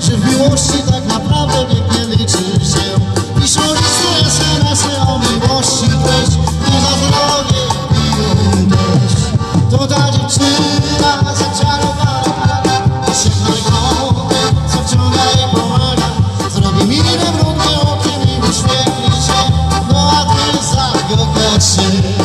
Że w miłości tak naprawdę pięknie liczy się. Piszą listy SMS-y o miłości treść Nie za zdrowie piją też. To ta dziewczyna zaczarowana Się narkotyk, co wciąga i pomaga. Zrobi minę brudnie okiem i uśmiechnie się No a ty się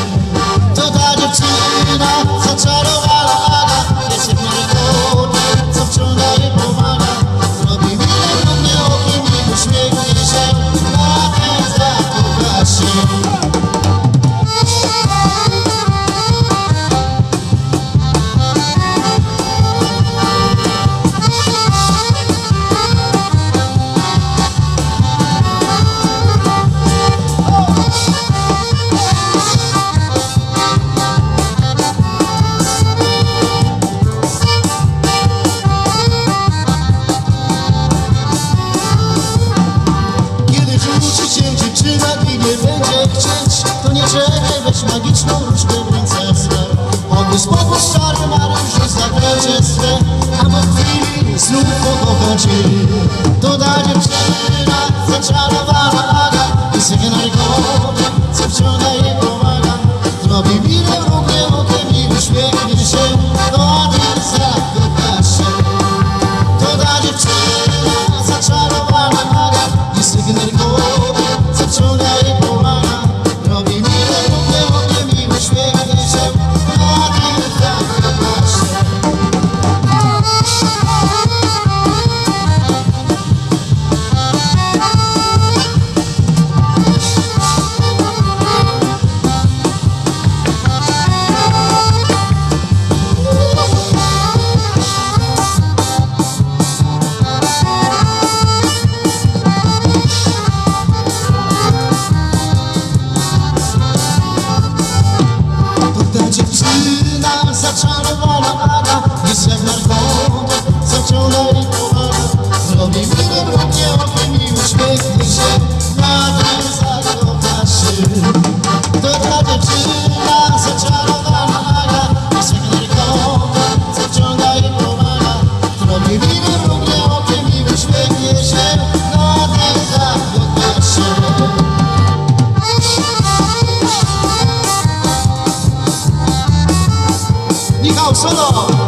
magiczną różkę w ręce swe Pokój spokój szary Marysi zaklęcie swe. A po chwili znów pokocha cię To ta dziewczyna dziewczyna zaczarowała Ada Nic jak narkotyk zaciąga 上车了